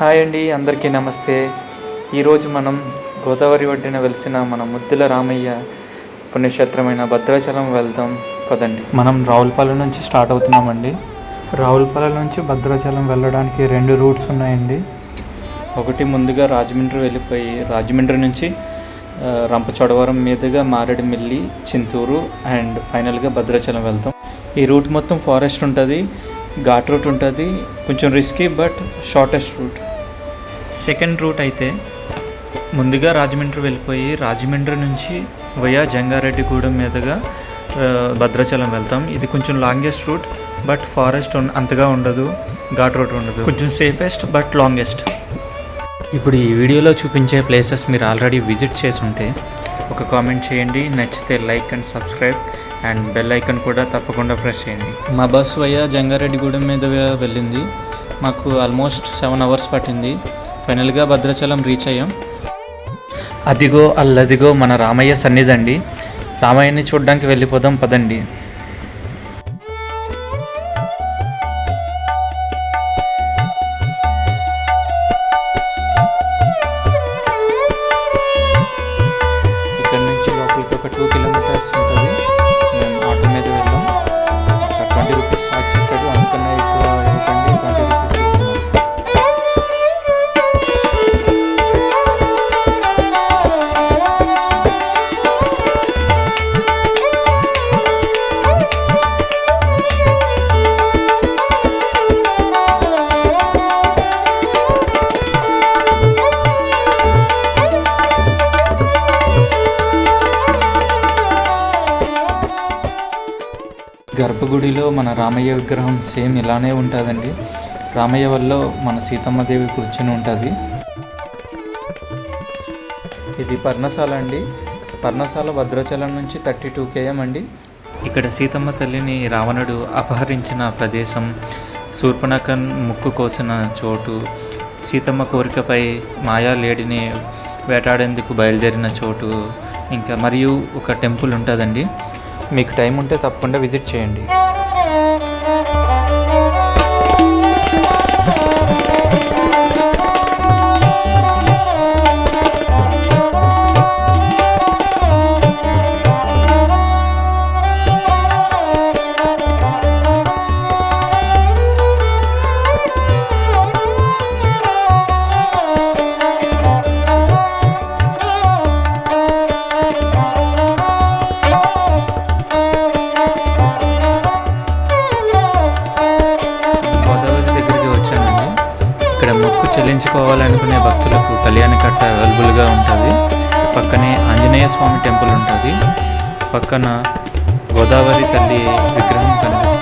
Hi అండి అందరికీ నమస్తే. ఈరోజు మనం గోదావరి ఒడ్డున వెలిసిన మన ముద్దుల రామయ్య పుణ్యక్షేత్రమైన భద్రాచలం వెళ్దాం. పదండి. మనం రావులపాలెం నుంచి స్టార్ట్ అవుతున్నామండి. రావులపాలెం నుంచి భద్రాచలం వెళ్ళడానికి రెండు రూట్స్ ఉన్నాయండి. ఒకటి ముందుగా రాజమండ్రి వెళ్ళిపోయి రాజమండ్రి నుంచి రంపచోడవరం మీదుగా మారేడుమిల్లి చింతూరు అండ్ ఫైనల్గా భద్రాచలం వెళ్తాం. ఈ రూట్ మొత్తం ఫారెస్ట్ ఉంటుంది ఘాట్ రూట్ ఉంటుంది కొంచెం risky but shortest route second route అయితే ముందుగా రాజమండ్రి వెళ్ళిపోయి రాజమండ్రి నుంచి వయా జంగారెడ్డిగూడెం మీదుగా భద్రాచలం వెళ్తాం. ఇది కొంచెం లాంగెస్ట్ రూట్ బట్ ఫారెస్ట్ అంతగా ఉండదు ఘాట్ రూట్ ఉండదు. కొంచెం సేఫెస్ట్ బట్ లాంగెస్ట్. ఇప్పుడు ఈ వీడియోలో చూపించే ప్లేసెస్ మీరు ఆల్రెడీ విజిట్ చేసి ఉంటే ఒక కామెంట్ చేయండి నచ్చితే like and subscribe and bell icon కూడా తప్పకుండా ప్రెస్ చేయండి. మా బస్ వయ్యా జంగారెడ్డిగూడెం మీద వెళ్ళింది. మాకు ఆల్మోస్ట్ సెవెన్ అవర్స్ పట్టింది. ఫైనల్గా భద్రాచలం రీచ్ అయ్యాం. అదిగో అల్లదిగో మన రామయ్య సన్నిధండి రామయ్యని చూడడానికి వెళ్ళిపోదాం పదండి. గర్భగుడిలో మన రామయ్య విగ్రహం సేమ్ ఇలానే ఉంటుందండి. రామయ్య వల్ల మన సీతమ్మదేవి కూర్చుని ఉంటుంది. ఇది పర్ణశాల అండి. పర్ణశాల భద్రాచలం నుంచి థర్టీ టూ కేఎం అండి. ఇక్కడ సీతమ్మ తల్లిని రావణుడు అపహరించిన ప్రదేశం శూర్పణకన్ ముక్కు కోసిన చోటు సీతమ్మ కోరికపై మాయా లేడిని వేటాడేందుకు బయలుదేరిన చోటు ఇంకా మరియు ఒక టెంపుల్ ఉంటుందండి. మీకు టైం ఉంటే తప్పకుండా విజిట్ చేయండి. చెల్లించుకోవాలనుకునే భక్తులకు కళ్యాణ కట్ట అవైలబుల్గా ఉంటుంది. పక్కనే ఆంజనేయ స్వామి టెంపుల్ ఉంటుంది. పక్కన గోదావరి తల్లి విగ్రహం కనిపిస్తుంది.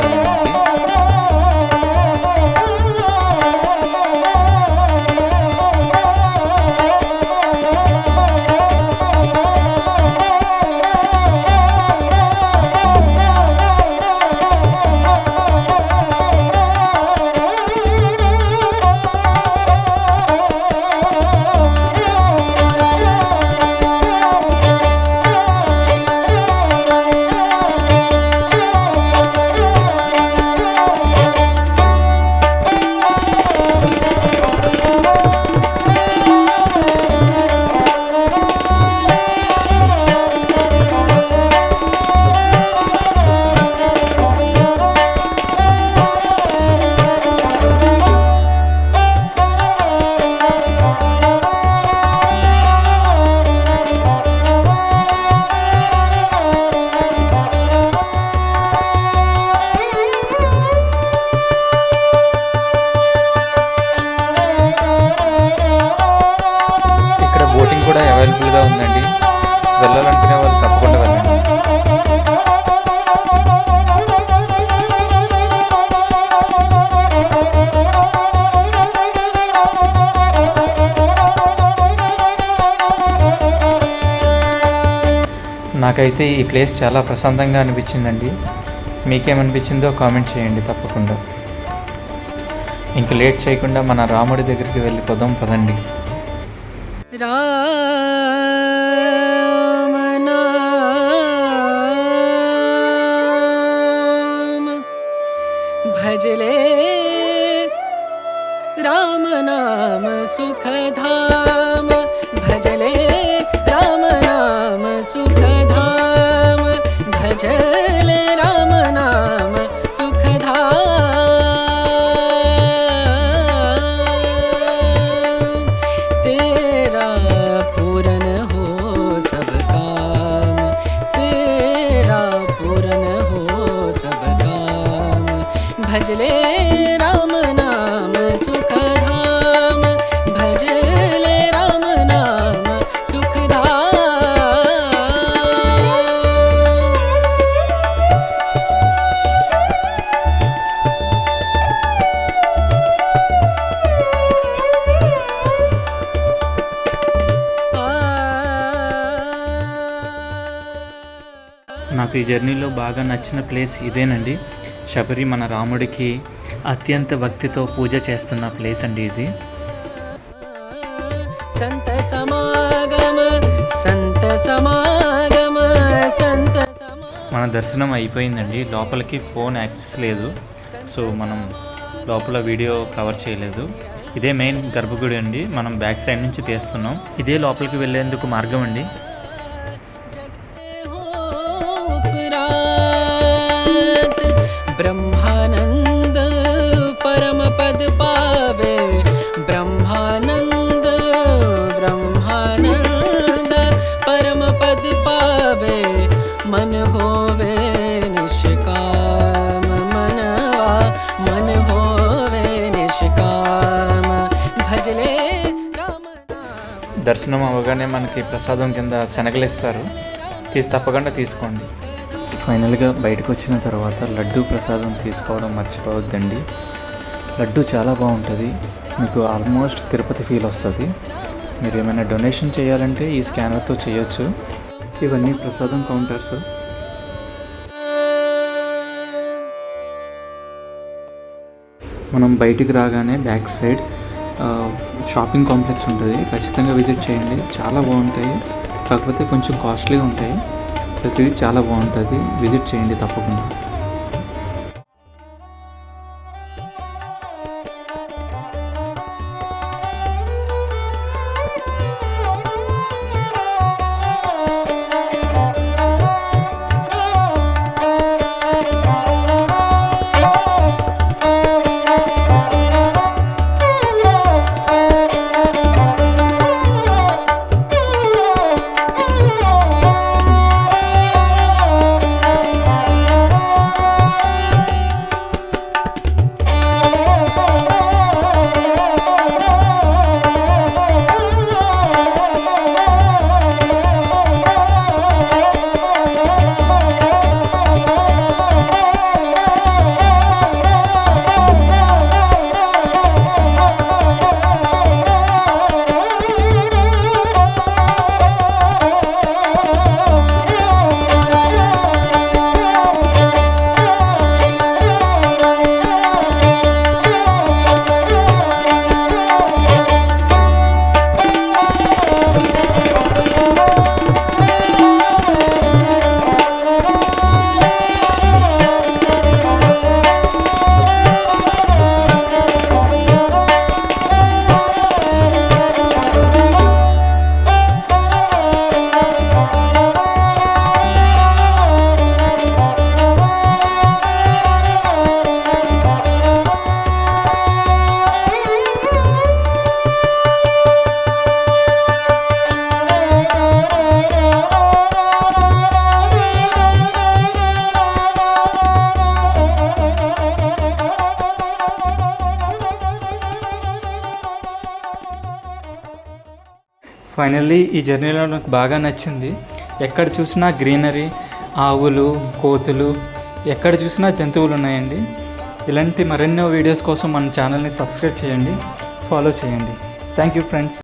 నాకైతే ఈ ప్లేస్ చాలా ప్రశాంతంగా అనిపించిందండి మీకేమనిపించిందో కామెంట్ చేయండి తప్పకుండా ఇంక లేట్ చేయకుండా మన రాముడి దగ్గరికి వెళ్ళిపోదాం పదండి राम भजले रामनाम नाम सुखधाम भजले राम नाम सुखधाम तेरा पूरन हो सब काम। तेरा पूरन हो सब काम। भजले నాకు ఈ జర్నీలో బాగా నచ్చిన ప్లేస్ ఇదేనండి. శబరి మన రాముడికి అత్యంత భక్తితో పూజ చేస్తున్న ప్లేస్ అండి ఇది. మన దర్శనం అయిపోయిందండి. లోపలికి ఫోన్ యాక్సెస్ లేదు. సో మనం లోపల వీడియో కవర్ చేయలేదు. ఇదే మెయిన్ గర్భగుడి అండి. మనం బ్యాక్ సైడ్ నుంచి తీస్తున్నాం. ఇదే లోపలికి వెళ్ళేందుకు మార్గం అండి. पद पावे मन होवे निष्काम मनवा मन होवे निष्काम भजले राम नाम దర్శనం అవ్వగానే మనకి ప్రసాదం కింద శనగలు ఇస్తారు తీ తప్పకుండా తీసుకోండి ఫైనల్గా బయటకు వచ్చిన తర్వాత లడ్డు ప్రసాదం తీసుకోవడం మర్చిపోవద్దండి లడ్డు చాలా బాగుంటుంది మీకు ఆల్మోస్ట్ తిరుపతి ఫీల్ వస్తుంది మీరు ఏమైనా డొనేషన్ చేయాలంటే ఈ స్కానర్తో చేయొచ్చు ఇవన్నీ ప్రసాదం కౌంటర్స్ మనం బయటికి రాగానే బ్యాక్ సైడ్ షాపింగ్ కాంప్లెక్స్ ఉంటుంది. ఖచ్చితంగా విజిట్ చేయండి. చాలా బాగుంటాయి. కాకపోతే కొంచెం కాస్ట్లీగా ఉంటాయి. ప్రతిదీ చాలా బాగుంటుంది. విజిట్ చేయండి తప్పకుండా. ఫైనల్లీ ఈ జర్నీలో నాకు బాగా నచ్చింది. ఎక్కడ చూసినా గ్రీనరీ ఆవులు కోతులు ఎక్కడ చూసినా జంతువులు ఉన్నాయండి. ఇలాంటి మరెన్నో వీడియోస్ కోసం మన ఛానల్ని సబ్స్క్రైబ్ చేయండి ఫాలో చేయండి. Thank you friends